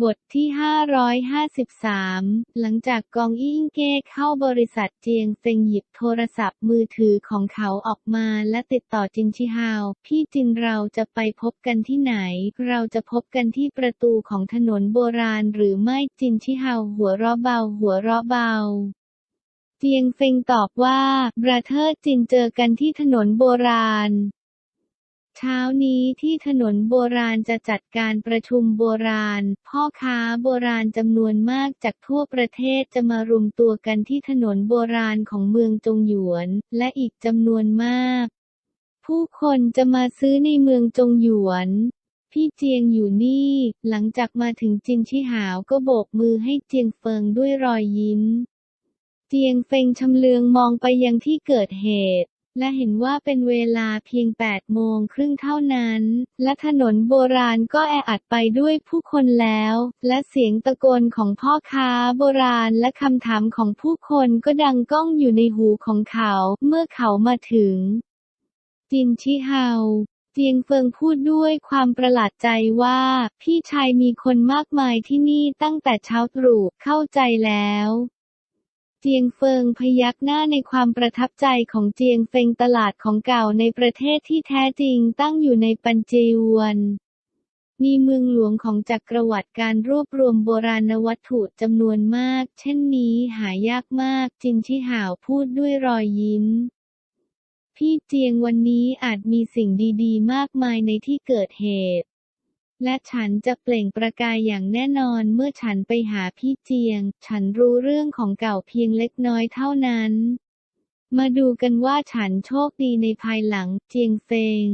บทที่ 553 หลังจากกองอี้อิงเก้เข้าบริษัทเจียงเฟงหยิบโทรศัพท์มือถือของเขาออกมาและติดต่อจินชิฮาว พี่จินเราจะไปพบกันที่ไหน เราจะพบกันที่ประตูของถนนโบราณหรือไม่จินชิฮาวหัวเราะเบา หัวเราะเบาเจียงเฟงตอบว่าบราเธอร์จินเจอกันที่ถนนโบราณ เช้านี้ที่ถนนโบราณจะจัดการประชุมโบราณ พ่อค้าโบราณจำนวนมากจากทั่วประเทศจะมารวมตัวกันที่ถนนโบราณของเมืองจงหยวน และอีกจำนวนมาก ผู้คนจะมาซื้อในเมืองจงหยวน พี่เจียงอยู่นี่ หลังจากมาถึงจินชิหาวก็โบกมือให้เจียงเฟิงด้วยรอยยิ้ม เจียงเฟิงชำเลืองมองไปยังที่เกิดเหตุ และเห็นว่าเป็นเวลาเพียง 8 โมงครึ่งเท่านั้น และถนนโบราณก็แออัดไปด้วยผู้คนแล้ว และเสียงตะโกนของพ่อค้าโบราณและคำถามของผู้คนก็ดังก้องอยู่ในหูของเขาเมื่อเขามาถึง จินชิเฮาเจียงเฟิงพูดด้วยความประหลาดใจว่า พี่ชายมีคนมากมายที่นี่ตั้งแต่เช้าตรู่เข้าใจแล้ว เจียงเฟิงพยักหน้าในความประทับใจของเจียงเฟงตลาดของเก่าในประเทศที่แท้จริงตั้งอยู่ในปัญเจวนมีเมืองหลวงของจักรวรรดิการรวบรวมโบราณวัตถุจำนวนมาก เช่นนี้หายากมากจินชิหาวพูดด้วยรอยยิ้ม พี่เจียงวันนี้อาจมีสิ่งดีๆ มากมายในที่เกิดเหตุ และฉันจะเปล่งประกายอย่างแน่นอนเมื่อฉันไปหาพี่เจียง ฉันรู้เรื่องของเก่าเพียงเล็กน้อยเท่านั้น มาดูกันว่าฉันโชคดีในภายหลังเจียงเฟง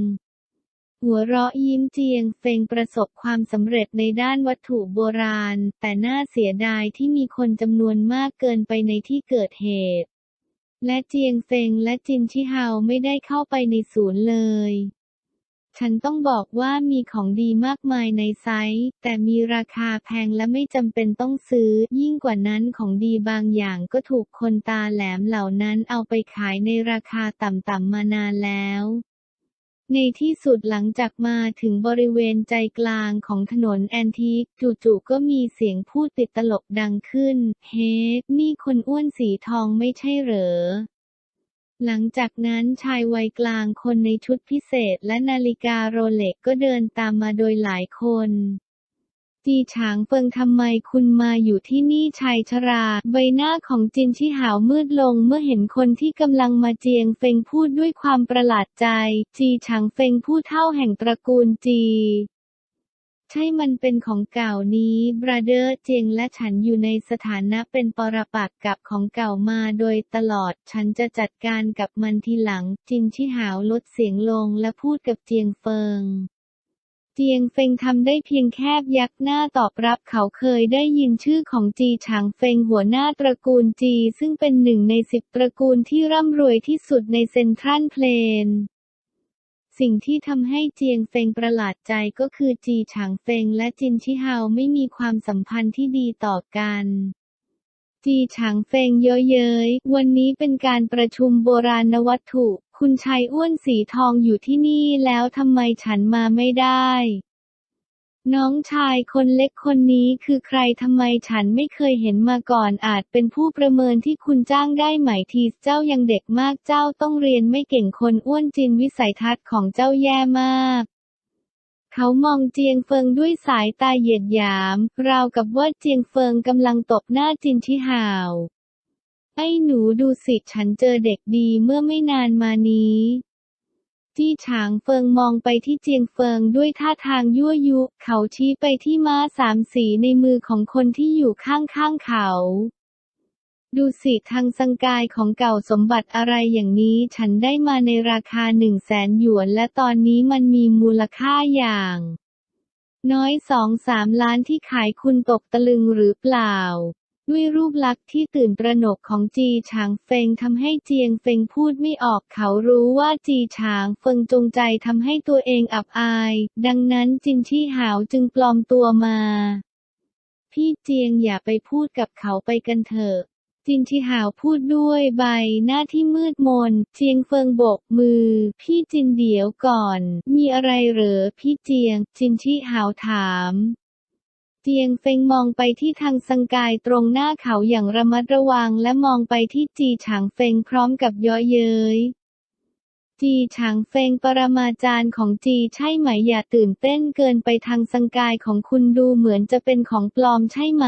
หัวเราะยิ้มเจียงเฟงประสบความสำเร็จในด้านวัตถุโบราณ แต่น่าเสียดายที่มีคนจำนวนมากเกินไปในที่เกิดเหตุ และเจียงเฟงและจินชิฮาวไม่ได้เข้าไปในศูนย์เลย ฉันต้องบอกว่ามีของดีมากมายในไซต์ แต่มีราคาแพงและไม่จำเป็นต้องซื้อ ยิ่งกว่านั้นของดีบางอย่างก็ถูกคนตาแหลมเหล่านั้นเอาไปขายในราคาต่ำๆมานานแล้วในที่สุดหลังจากมาถึงบริเวณใจกลางของถนนแอนทิกจู่ๆก็มีเสียงพูดติดตลกดังขึ้น เฮ้นี่คนอ้วนสีทองไม่ใช่เหรอ หลังจากนั้นชายวัยกลางคนในชุดพิเศษและนาฬิกาโรเล็กก็เดินตามมาโดยหลายคนจีฉางเฟิงทำไมคุณมาอยู่ที่นี่ชายชรา ใบหน้าของจินชิหาวมืดลงเมื่อเห็นคนที่กำลังมาเจียงเฟงพูดด้วยความประหลาดใจ จีฉางเฟงผู้เท่าแห่งตระกูลจี ใช่มันเป็นของเก่านี้บราเดอร์เจียงและฉันอยู่ในสถานะเป็นปรปักษ์กับของเก่ามาโดยตลอด ฉันจะจัดการกับมันทีหลัง จินชิหาวลดเสียงลงและพูดกับเจียงเฟิงเจียงเฟงทำได้เพียงแคบยักหน้าตอบรับเขาเคยได้ยินชื่อของจีฉางเฟงหัวหน้าตระกูลจีซึ่งเป็นหนึ่งในสิบตระกูลที่ร่ำรวยที่สุดในเซนทรัลเพลน สิ่งที่ทำให้เจียงเฟงประหลาดใจก็คือจีฉางเฟงและจินชิฮาวไม่มีความสัมพันธ์ที่ดีต่อกันจีฉางเฟงเย้ยเย้ยวันนี้เป็นการประชุมโบราณวัตถุ คุณชายอ้วนสีทองอยู่ที่นี่แล้วทำไมฉันมาไม่ได้ น้องชายคนเล็กคนนี้คือใครทำไมฉันไม่เคยเห็นมาก่อนอาจเป็นผู้ประเมินที่คุณจ้างได้ไหมทีเจ้ายังเด็กมากเจ้าต้องเรียนไม่เก่งคนอ้วนจินวิสัยทัศน์ของเจ้าแย่มาก เขามองเจียงเฟิงด้วยสายตาเหยียดหยาม ราวกับว่าเจียงเฟิงกำลังตบหน้าจินชิหาวไอ้หนูดูสิฉันเจอเด็กดีเมื่อไม่นานมานี้ จี้ฉางเฟิงมองไปที่เจียงเฟิงด้วยท่าทางยั่วยุ เขาชี้ไปที่ม้าสามสีในมือของคนที่อยู่ข้างๆเขาดูสิทางสังกายของเก่าสมบัติอะไรอย่างนี้ฉันได้มาในราคาหนึ่งแสนหยวนและตอนนี้มันมีมูลค่าอย่าง น้อยสองสามล้านที่ขายคุณตกตะลึงหรือเปล่า ด้วยรูปลักษณ์ที่ตื่นตระหนกของจีฉางเฟงทำให้เจียงเฟงพูดไม่ออกเขารู้ว่าจีฉางเฟิงจงใจทำให้ตัวเองอับอาย ดังนั้นจินชี่หาวจึงปลอมตัวมา พี่เจียงอย่าไปพูดกับเขาไปกันเถอะจินชิหาวพูดด้วยใบหน้าที่มืดมน เจียงเฟิงโบกมือ พี่จินเดี๋ยวก่อน มีอะไรเหรอพี่เจียง จินชิหาวถาม เจียงเฟงมองไปที่ทางสังกายตรงหน้าเขาอย่างระมัดระวังและมองไปที่จีฉางเฟงพร้อมกับย้อเย้ยจีฉางเฟงปรมาจารย์ของจีใช่ไหมอย่าตื่นเต้นเกินไปทางสังกายของคุณดูเหมือนจะเป็นของปลอมใช่ไหม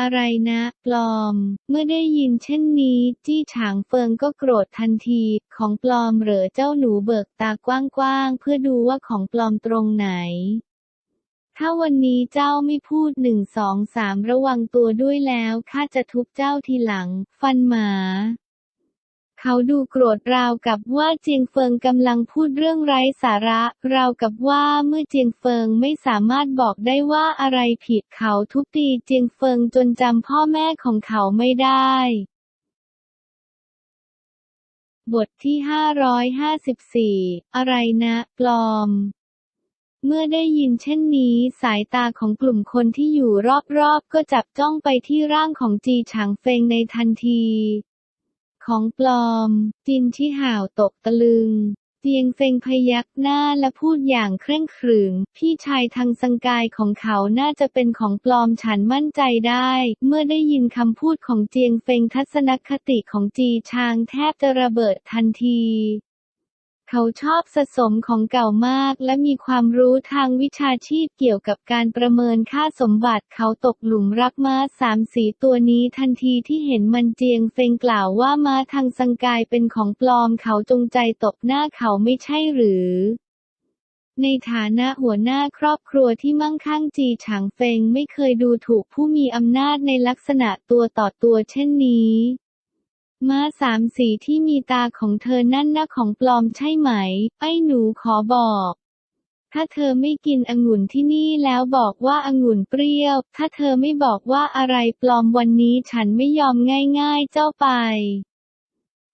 อะไรนะ ปลอม เมื่อได้ยินเช่นนี้ จี้ฉางเฟิงก็โกรธทันที ของปลอมเหรอเจ้าหนูเบิกตากว้างๆเพื่อดูว่าของปลอมตรงไหน ถ้าวันนี้เจ้าไม่พูดหนึ่งสองสามระวังตัวด้วยแล้วข้าจะทุบเจ้าทีหลัง ฟันหมาเขาดูโกรธราวกับว่าเจียงเฟิงกำลังพูดเรื่องไร้สาระ ราวกับว่าเมื่อเจียงเฟิงไม่สามารถบอกได้ว่าอะไรผิดเขาทุบตีเจียงเฟิงจนจำพ่อแม่ของเขาไม่ได้ บทที่ 554 อะไรนะ ปลอม เมื่อได้ยินเช่นนี้ สายตาของกลุ่มคนที่อยู่รอบๆ ก็จับจ้องไปที่ร่างของจีฉางเฟงในทันที ของปลอม จินที่ห่าวตกตะลึงเจียงเฟงพยักหน้าและพูดอย่างเคร่งขรึม พี่ชายทางสังกายของเขาน่าจะเป็นของปลอมฉันมั่นใจได้ เมื่อได้ยินคำพูดของเจียงเฟงทัศนคติของจีชางแทบจะระเบิดทันที เขาชอบสะสมของเก่ามาก และมีความรู้ทางวิชาชีพเกี่ยวกับการประเมินค่าสมบัติเขาตกหลุมรักม้าสามสีตัวนี้ทันทีที่เห็นมันเจียงเฟงกล่าวว่าม้าทางสังกายเป็นของปลอมเขาจงใจตบหน้าเขาไม่ใช่หรือในฐานะหัวหน้าครอบครัวที่มั่งคั่งจีฉางเฟงไม่เคยดูถูกผู้มีอำนาจในลักษณะตัวต่อตัวเช่นนี้ ม้าสามสีที่มีตาของเธอนั่นนะของปลอมใช่ไหม ไอ้หนูขอบอก ถ้าเธอไม่กินองุ่นที่นี่แล้วบอกว่าองุ่นเปรี้ยว ถ้าเธอไม่บอกว่าอะไรปลอมวันนี้ฉันไม่ยอมง่ายๆเจ้าไป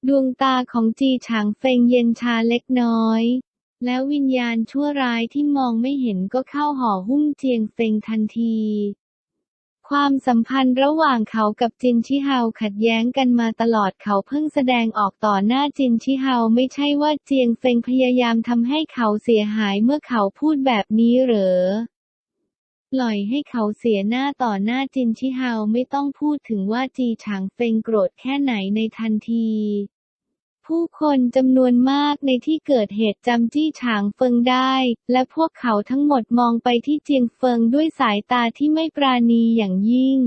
ดวงตาของจีฉางเฟงเย็นชาเล็กน้อย แล้ววิญญาณชั่วร้ายที่มองไม่เห็นก็เข้าห่อหุ้มเจียงเฟงทันที ความสัมพันธ์ระหว่างเขากับจินชิเฮาขัดแย้งกันมาตลอดเขาเพิ่งแสดงออกต่อหน้าจินชิเฮาไม่ใช่ว่าเจียงเฟงพยายามทำให้เขาเสียหายเมื่อเขาพูดแบบนี้เหรอปล่อยให้เขาเสียหน้าต่อหน้าจินชิเฮาไม่ต้องพูดถึงว่าจีฉางเฟงโกรธแค่ไหนในทันที ผู้คนจำนวนมากในที่เกิดเหตุจำจี้ฉางเฟิงได้ และพวกเขาทั้งหมดมองไปที่เจียงเฟิงด้วยสายตาที่ไม่ปราณีอย่างยิ่ง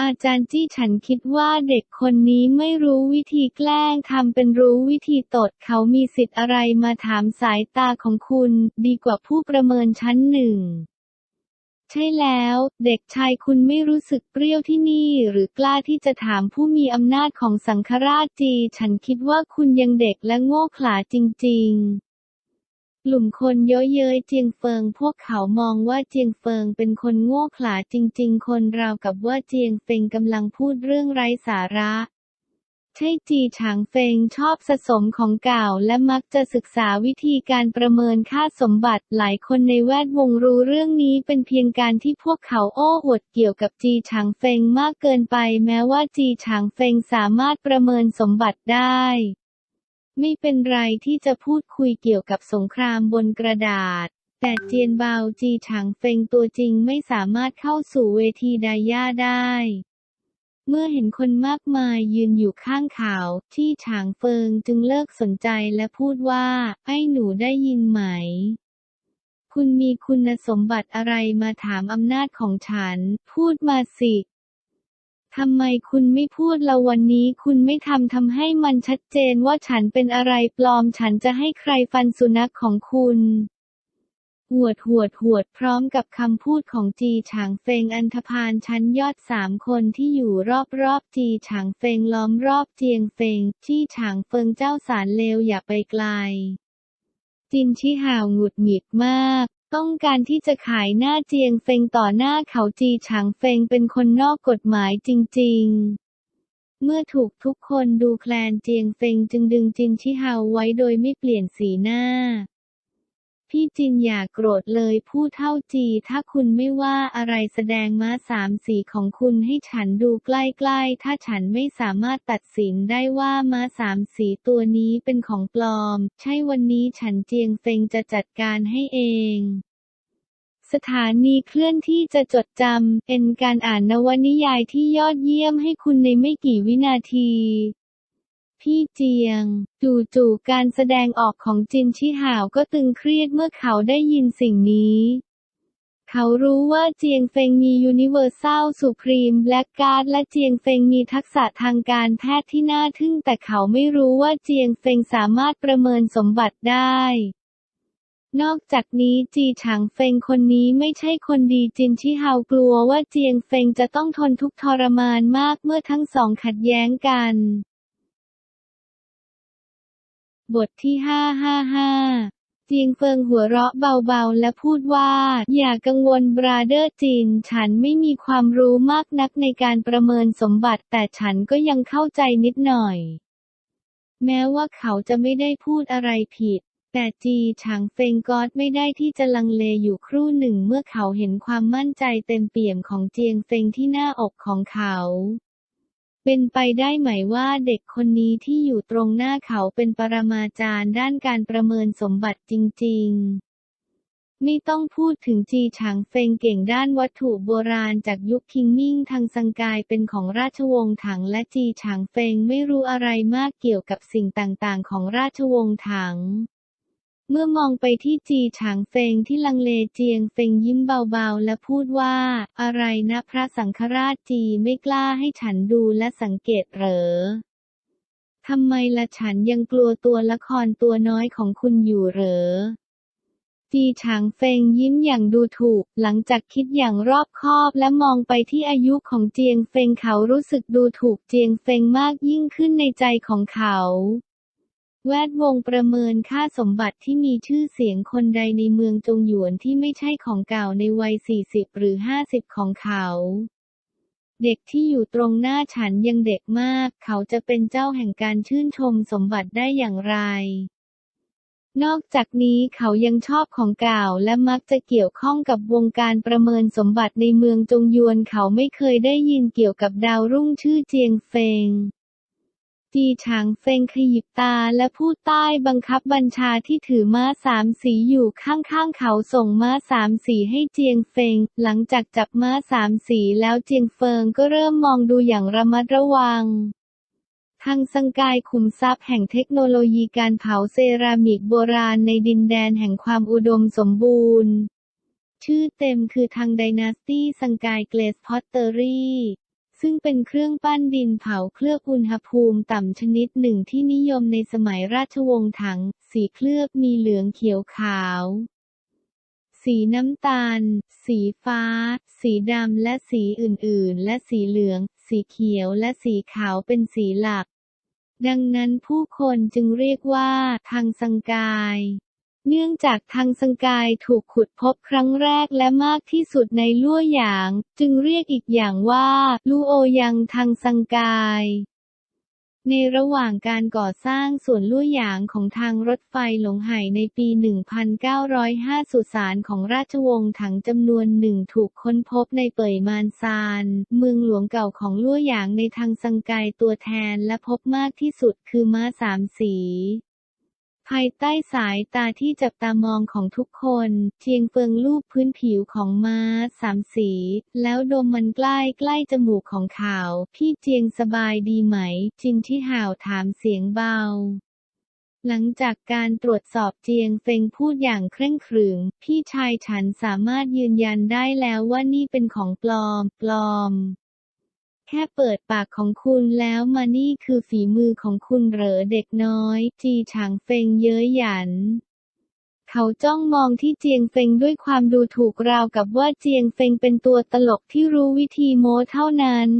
อาจารย์จี้ฉันคิดว่าเด็กคนนี้ไม่รู้วิธีแกล้งทำเป็นรู้วิธีตดเขามีสิทธิ์อะไรมาถามสายตาของคุณ ดีกว่าผู้ประเมินชั้นหนึ่ง ใช่แล้ว เด็กชายคุณไม่รู้สึกเปรี้ยวที่นี่ หรือกล้าที่จะถามผู้มีอำนาจของสังฆราชจี ฉันคิดว่าคุณยังเด็กและโง่เขลาจริง ๆกลุ่มคนเย้อเย้ยเจียงเฟิง พวกเขามองว่าเจียงเฟิงเป็นคนโง่เขลาจริง ๆ คนราวกับว่าเจียงเฟิงกำลังพูดเรื่องไร้สาระ ใช่จีฉางเฟงชอบสะสมของเก่าและมักจะศึกษาวิธีการประเมินค่าสมบัติหลายคนในแวดวงรู้เรื่องนี้เป็นเพียงการที่พวกเขาโอ้อวดเกี่ยวกับจีฉางเฟงมากเกินไปแม้ว่าจีฉางเฟงสามารถประเมินสมบัติได้ ไม่เป็นไรที่จะพูดคุยเกี่ยวกับสงครามบนกระดาษ แต่เจียนเบาจีฉางเฟงตัวจริงไม่สามารถเข้าสู่เวทีไดย่าได้ เมื่อเห็นคนมากมายยืนอยู่ข้างเขาที่ฉางเฟิงจึงเลิกสนใจและพูดว่า ไอ้หนูได้ยินไหม คุณมีคุณสมบัติอะไรมาถามอำนาจของฉัน พูดมาสิทำไมคุณไม่พูดละวันนี้คุณไม่ทำทำให้มันชัดเจนว่าฉันเป็นอะไรปลอมฉันจะให้ใครฟันสุนัขของคุณ หวดหวดหวดพร้อมกับคำพูดของจีฉางเฟงอันธพาลชั้นยอดสามคนที่อยู่รอบๆจีฉางเฟงล้อมรอบเจียงเฟงจี้ฉางเฟิงเจ้าสารเลวอย่าไปไกล จินชิห่าวหงุดหงิดมาก ต้องการที่จะขายหน้าเจียงเฟงต่อหน้าเขาจีฉางเฟงเป็นคนนอกกฎหมายจริง ๆเมื่อถูกทุกคนดูแคลนเจียงเฟงจึงดึงจินชิฮาวไว้โดยไม่เปลี่ยนสีหน้า พี่จินอย่าโกรธเลยผู้เท่าจี ถ้าคุณไม่ว่าอะไรแสดงม้าสามสีของคุณให้ฉันดูใกล้ๆ ถ้าฉันไม่สามารถตัดสินได้ว่าม้าสามสีตัวนี้เป็นของปลอม ใช่วันนี้ฉันเจียงเฟงจะจัดการให้เองสถานีเคลื่อนที่จะจดจำเป็นการอ่านนวนิยายที่ยอดเยี่ยมให้คุณในไม่กี่วินาที พี่เจียง จู่ๆการแสดงออกของจินชิหาวก็ตึงเครียดเมื่อเขาได้ยินสิ่งนี้ เขารู้ว่าเจียงเฟงมียูนิเวอร์แซลสุพรีมแบล็กการ์ดและเจียงเฟงมีทักษะทางการแพทย์ที่น่าทึ่งแต่เขาไม่รู้ว่าเจียงเฟงสามารถประเมินสมบัติได้นอกจากนี้จีฉางเฟงคนนี้ไม่ใช่คนดีจินชิฮาวกลัวว่าเจียงเฟงจะต้องทนทุกทรมานมากเมื่อทั้งสองขัดแย้งกัน บทที่ห้าห้าห้าเจียงเฟิงหัวเราะเบาๆ และพูดว่า อย่ากังวลบราเดอร์จินฉันไม่มีความรู้มากนักในการประเมินสมบัติ แต่ฉันก็ยังเข้าใจนิดหน่อย แม้ว่าเขาจะไม่ได้พูดอะไรผิด แต่จีฉางเฟงกอดไม่ได้ที่จะลังเลอยู่ครู่หนึ่งเมื่อเขาเห็นความมั่นใจเต็มเปี่ยมของเจียงเฟงที่หน้าอกของเขา เป็นไปได้ไหมว่าเด็กคนนี้ที่อยู่ตรงหน้าเขาเป็นปรมาจารย์ด้านการประเมินสมบัติจริง ๆ ไม่ต้องพูดถึงจีฉางเฟงเก่งด้านวัตถุโบราณจากยุคคิงมิ่งทางสังกายเป็นของราชวงศ์ถังและจีฉางเฟงไม่รู้อะไรมากเกี่ยวกับสิ่งต่างๆ ของราชวงศ์ถัง เมื่อมองไปที่จีฉางเฟงที่ลังเลเจียงเฟงยิ้มเบาๆ และพูดว่า อะไรนะพระสังฆราชจีไม่กล้าให้ฉันดูและสังเกตเหรอทำไมละฉันยังกลัวตัวละครตัวน้อยของคุณอยู่เหรอ จีฉางเฟงยิ้มอย่างดูถูก หลังจากคิดอย่างรอบคอบและมองไปที่อายุของเจียงเฟงเขารู้สึกดูถูกเจียงเฟงมากยิ่งขึ้นในใจของเขา แวดวงประเมินค่าสมบัติที่มีชื่อเสียงคนใดในเมืองจงหยวนที่ไม่ใช่ของเก่าในวัย 40 หรือ 50 ของเขา เด็กที่อยู่ตรงหน้าฉันยังเด็กมาก เขาจะเป็นเจ้าแห่งการชื่นชมสมบัติได้อย่างไร นอกจากนี้เขายังชอบของเก่าและมักจะเกี่ยวข้องกับวงการประเมินสมบัติในเมืองจงยวนเขาไม่เคยได้ยินเกี่ยวกับดาวรุ่งชื่อเจียงเฟง จีฉางเฟงขยิบตาและพูดใต้บังคับบัญชาที่ถือม้าสามสีอยู่ข้างๆเขาส่งม้าสามสีให้เจียงเฟงหลังจากจับม้าสามสีแล้วเจียงเฟิงก็เริ่มมองดูอย่างระมัดระวังทางสังกายขุมทรัพย์แห่งเทคโนโลยีการเผาเซรามิกโบราณในดินแดนแห่งความอุดมสมบูรณ์ ชื่อเต็มคือทางไดนาสตี้สังกายเกลสพอตเตอรี่ ซึ่งเป็นเครื่องปั้นดินเผาเคลือบอุณหภูมิต่ำชนิดหนึ่งที่นิยมในสมัยราชวงศ์ถัง สีเคลือบมีเหลืองเขียวขาว สีน้ำตาล สีฟ้า สีดำและสีอื่นๆ และสีเหลือง สีเขียวและสีขาวเป็นสีหลัก ดังนั้นผู้คนจึงเรียกว่า ทางสังกาย เนื่องจากทางสังกายถูกขุดพบครั้งแรกและมากที่สุดในลั่วหยาง จึงเรียกอีกอย่างว่าลู่โอยังทางสังกายในระหว่างการก่อสร้างส่วนลู่หยางของทางรถไฟหลงไห่ในปี 1905 สุสานของราชวงศ์ถังจำนวนหนึ่งถูกค้นพบในเป่ยมานซาน เมืองหลวงเก่าของลู่หยางในทางสังกายตัวแทนและพบมากที่สุดคือม้าสามสี ภายใต้สายตาที่จับตามองของทุกคนเทียงเฟิงลูบพื้นผิวของม้าสามสี แล้วดมมันใกล้ใกล้จมูกของเขา พี่เจียงสบายดีไหม จินที่ห่าวถามเสียงเบาหลังจากการตรวจสอบเจียงเฟงพูดอย่างเคร่งขรึม พี่ชายฉันสามารถยืนยันได้แล้วว่านี่เป็นของปลอม ปลอม แค่เปิดปากของคุณแล้วมานี่คือฝีมือของคุณเหรอเด็กน้อย จีฉางเฟงเย้ยหยัน เขาจ้องมองที่เจียงเฟงด้วยความดูถูกราวกับว่าเจียงเฟงเป็นตัวตลกที่รู้วิธีโม้เท่านั้น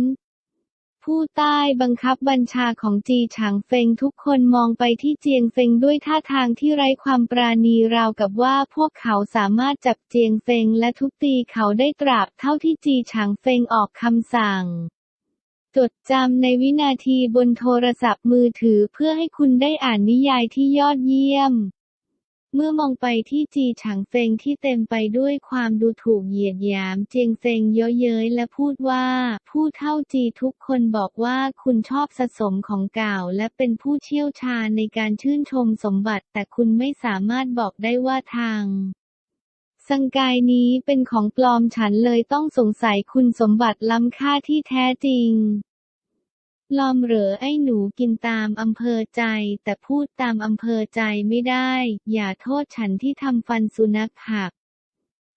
ผู้ใต้บังคับบัญชาของจีฉางเฟงทุกคนมองไปที่เจียงเฟงด้วยท่าทางที่ไร้ความปราณีราวกับว่าพวกเขาสามารถจับเจียงเฟงและทุบตีเขาได้ตราบเท่าที่จีฉางเฟงออกคำสั่ง จดจำในวินาทีบนโทรศัพท์มือถือเพื่อให้คุณได้อ่านนิยายที่ยอดเยี่ยม เมื่อมองไปที่จีฉางเฟงที่เต็มไปด้วยความดูถูกเหยียดหยาม เจียงเฟงเย้ยเย้ยและพูดว่า ผู้เท่าจีทุกคนบอกว่าคุณชอบสะสมของเก่าและเป็นผู้เชี่ยวชาญในการชื่นชมสมบัติ แต่คุณไม่สามารถบอกได้ว่าทาง สังกายนี้เป็นของปลอมฉันเลยต้องสงสัยคุณสมบัติล้ำค่าที่แท้จริงปลอมเหรอไอ้หนูกินตามอำเภอใจ แต่พูดตามอำเภอใจไม่ได้ อย่าโทษฉันที่ทำฟันสุนัขหัก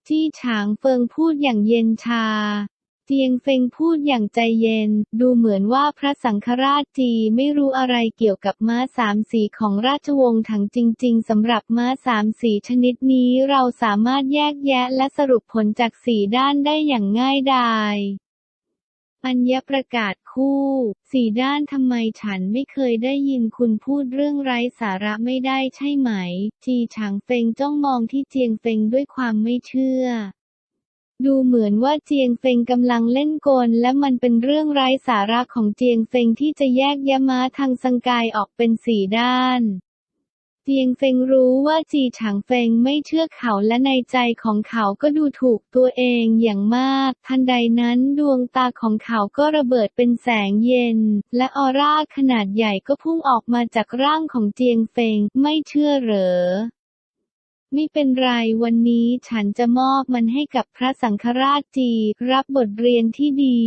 จี้ฉางเฟิงพูดอย่างเย็นชา เจียงเฟงพูดอย่างใจเย็น ดูเหมือนว่าพระสังฆราชจีไม่รู้อะไรเกี่ยวกับม้าสามสีของราชวงศ์ถังจริง ๆสำหรับม้าสามสีชนิดนี้เราสามารถแยกแยะและสรุปผลจากสีด้านได้อย่างง่ายดายอัญญประกาศคู่ สี่ด้านทำไมฉันไม่เคยได้ยินคุณพูดเรื่องไร้สาระไม่ได้ใช่ไหม จีฉางเฟงจ้องมองที่เจียงเฟงด้วยความไม่เชื่อ ดูเหมือนว่าเจียงเฟงกำลังเล่นกลและมันเป็นเรื่องไร้สาระของเจียงเฟงที่จะแยกยะม้าทางสังกายออกเป็นสี่ด้าน เจียงเฟงรู้ว่าจีฉางเฟงไม่เชื่อเขาและในใจของเขาก็ดูถูกตัวเองอย่างมาก ทันใดนั้นดวงตาของเขาก็ระเบิดเป็นแสงเย็น และออร่าขนาดใหญ่ก็พุ่งออกมาจากร่างของเจียงเฟงไม่เชื่อเหรอ ไม่เป็นไรวันนี้ฉันจะมอบมันให้กับพระสังฆราชจี รับบทเรียนที่ดี